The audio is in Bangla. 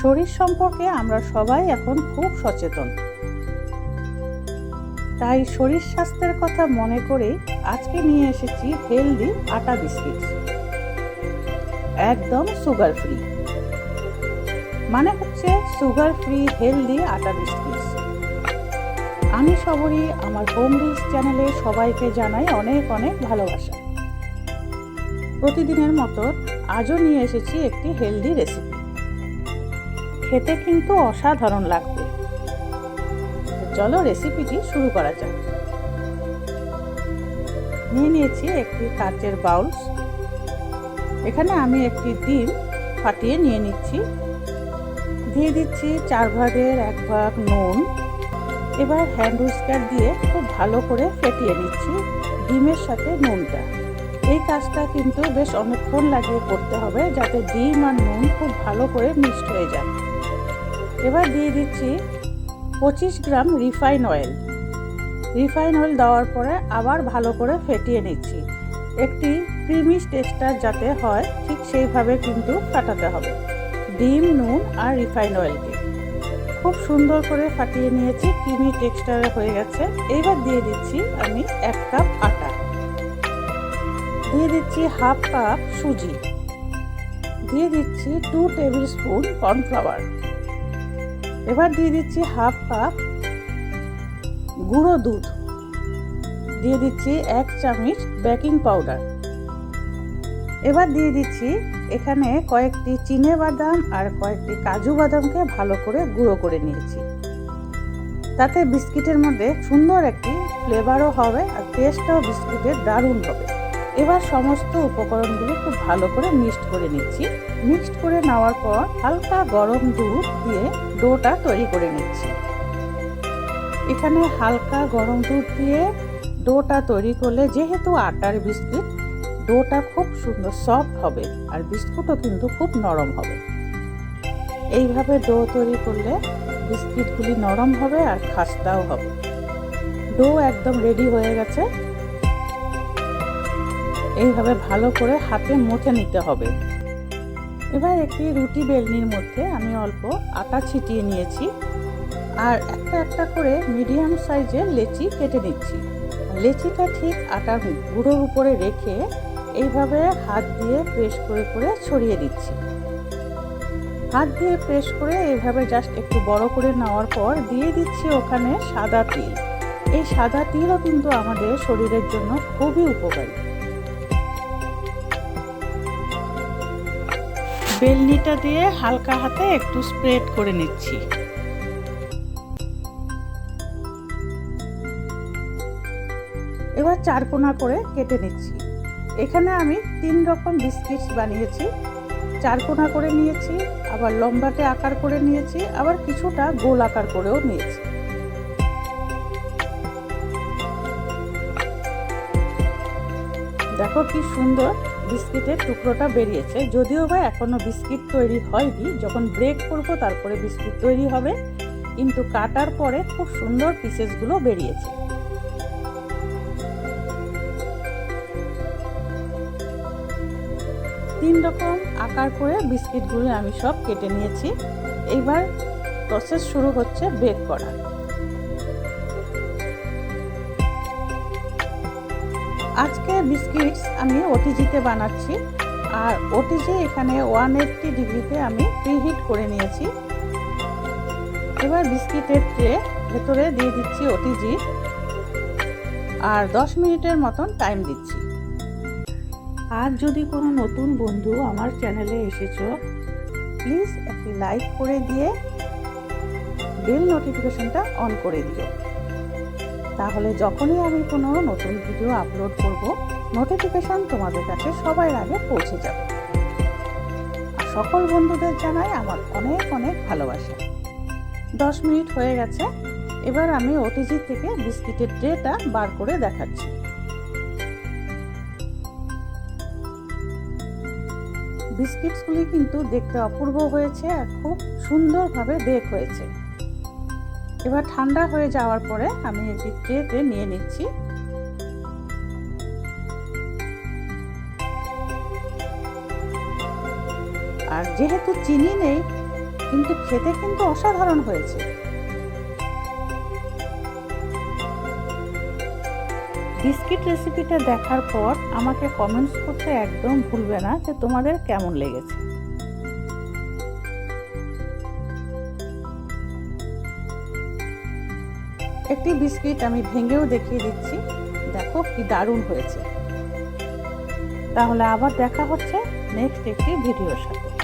শরীর সম্পর্কে আমরা সবাই এখন খুব সচেতন। তাই শরীর স্বাস্থ্যের কথা মনে করে আজকে নিয়ে এসেছি হেলদি আটা বিস্কিট। একদম সুগার ফ্রি মানে হচ্ছে সুগার ফ্রি হেলদি আটা বিস্কিট। আমি সবরই আমার হোম রিচ চ্যানেলে সবাইকে জানাই অনেক অনেক ভালোবাসা। প্রতিদিনের মতো আজও নিয়ে এসেছি একটি হেলদি রেসিপি খেতে কিন্তু অসাধারণ লাগবে। চলো রেসিপিটি শুরু করা যাক। নিয়ে নিয়েছি একটি কাচের বাউলস এখানে আমি একটি ডিম ফাটিয়ে নিয়ে নিচ্ছি। দিয়ে দিচ্ছি চার ভাগের এক ভাগ নুন। এবার হ্যান্ড উইস্কার দিয়ে খুব ভালো করে ফেটিয়ে নিচ্ছি ডিমের সাথে নুনটা। এই কাজটা কিন্তু বেশ অনেকক্ষণ লাগিয়ে করতে হবে যাতে ডিম আর নুন খুব ভালো করে মিক্সড হয়ে যায়। এবার দিয়ে দিচ্ছি পঁচিশ gram refine oil. Refine oil দেওয়ার পরে আবার ভালো করে ফেটিয়ে নিচ্ছি। একটি ক্রিমি টেক্সটার যাতে হয়, ঠিক সেইভাবে কিন্তু ফাটাতে হবে। ডিম, নুন আর রিফাইন অয়েলকে। খুব সুন্দর করে ফাটিয়ে নিয়েছি, ক্রিমি টেক্সটারে হয়ে গেছে। এইবার দিয়ে দিচ্ছি আমি এক কাপ আটা। দিয়ে দিচ্ছি হাফ কাপ সুজি। দিয়ে দিচ্ছি টু টেবিল স্পুন কর্নফ্লাওয়ার এবার দিয়ে দিচ্ছি হাফ কাপ গুঁড়ো দুধ। দিয়ে দিচ্ছি এক চামচ বেকিং পাউডার। এবার দিয়ে দিচ্ছি এখানে কয়েকটি চিনে বাদাম আর কয়েকটি কাজু বাদামকে ভালো করে গুঁড়ো করে নিয়েছি। তাতে বিস্কিটের মধ্যে সুন্দর একটি ফ্লেভারও হবে আর টেস্টটাও বিস্কুটের দারুণ হবে। এবার সমস্ত উপকরণগুলো খুব ভালো করে মিক্সড করে নিচ্ছি। মিক্সড করে নেওয়ার পর হালকা গরম দুধ দিয়ে ডোটা তৈরি করে নিচ্ছি। এখানে হালকা গরম দুধ দিয়ে ডোটা তৈরি করলে যেহেতু আটার বিস্কিট, ডোটা খুব সুন্দর সফট হবে আর বিস্কুটও কিন্তু খুব নরম হবে। এইভাবে ডো তৈরি করলে বিস্কিটগুলি নরম হবে আর খাস্তাও হবে। ডো একদম রেডি হয়ে গেছে। এইভাবে ভালো করে হাতে মুথে নিতে হবে। এবার একটি রুটি বেলনির মধ্যে আমি অল্প আটা ছিটিয়ে নিয়েছি আর একটা একটা করে মিডিয়াম সাইজের লেচি কেটে নিচ্ছি। লেচিটা ঠিক আটার গুঁড়োর উপরে রেখে এইভাবে হাত দিয়ে প্রেস করে করে ছড়িয়ে দিচ্ছি। হাত দিয়ে প্রেস করে এইভাবে জাস্ট একটু বড় করে নেওয়ার পর দিয়ে দিচ্ছি ওখানে সাদা তিল। এই সাদা তিলও কিন্তু আমাদের শরীরের জন্য খুবই উপকারী। বেলনিটা দিয়ে হালকা হাতে একটু স্প্রেড করে নিচ্ছি। এবার চারকোনা করে কেটে নিচ্ছি। এখানে আমি তিন রকম বিস্কিটস বানিয়েছি। চারকোনা করে নিয়েছি, আবার লম্বাটে আকার করে নিয়েছি, আবার কিছুটা গোল আকার করেও নিয়েছি। দেখো কি সুন্দর বিস্কিটের টুকরোটা বেরিয়েছে। যদিও বা এখনও বিস্কিট তৈরি হয়নি, যখন ব্রেক করব তারপরে বিস্কিট তৈরি হবে। কিন্তু কাটার পরে খুব সুন্দর পিসেসগুলো বেরিয়েছে। তিন রকম আকার করে বিস্কিটগুলো আমি সব কেটে নিয়েছি। এইবার প্রসেস শুরু হচ্ছে বেক করা আজকে বিস্কিটস আমি ওটিজিতে বানাচ্ছি। আর ওটিজি এখানে ওয়ান এইটটি ডিগ্রিতে আমি প্রিহিট করে নিয়েছি। এবার বিস্কিটের ট্রে ভেতরে দিয়ে দিচ্ছি ওটিজি। আর দশ মিনিটের মতন টাইম দিচ্ছি। আর যদি কোনো নতুন বন্ধু আমার চ্যানেলে এসেছ, প্লিজ একটি লাইক করে দিয়ে বেল নোটিফিকেশনটা অন করে দিও। তাহলে যখনই আমি কোনো নতুন ভিডিও আপলোড করব নোটিফিকেশন তোমাদের কাছে সবার আগে পৌঁছে যাবে। আর সকল বন্ধুদের জানাই আমার অনেক অনেক ভালোবাসা। দশ মিনিট হয়ে গেছে, এবার আমি ওটিজি থেকে বিস্কিটের ট্রেটা বার করে দেখাচ্ছি। বিস্কিটসগুলি কিন্তু দেখতে অপূর্ব হয়েছে আর খুব সুন্দরভাবে বেক হয়েছে। এবার ঠান্ডা হয়ে যাওয়ার পরে আমি একটি ট্রেতে নিয়ে নিচ্ছি। আর যেহেতু চিনি নেই, কিন্তু খেতে কিন্তু অসাধারণ হয়েছে। বিস্কিট রেসিপিটা দেখার পর আমাকে কমেন্টস করতে একদম ভুলবে না যে তোমাদের কেমন লেগেছে। একটি বিস্কিট আমি ভেঙেও দেখিয়ে দিচ্ছি। দেখো কি দারুণ হয়েছে। তাহলে আবার দেখা হচ্ছে নেক্সট একটি ভিডিওর সাথে।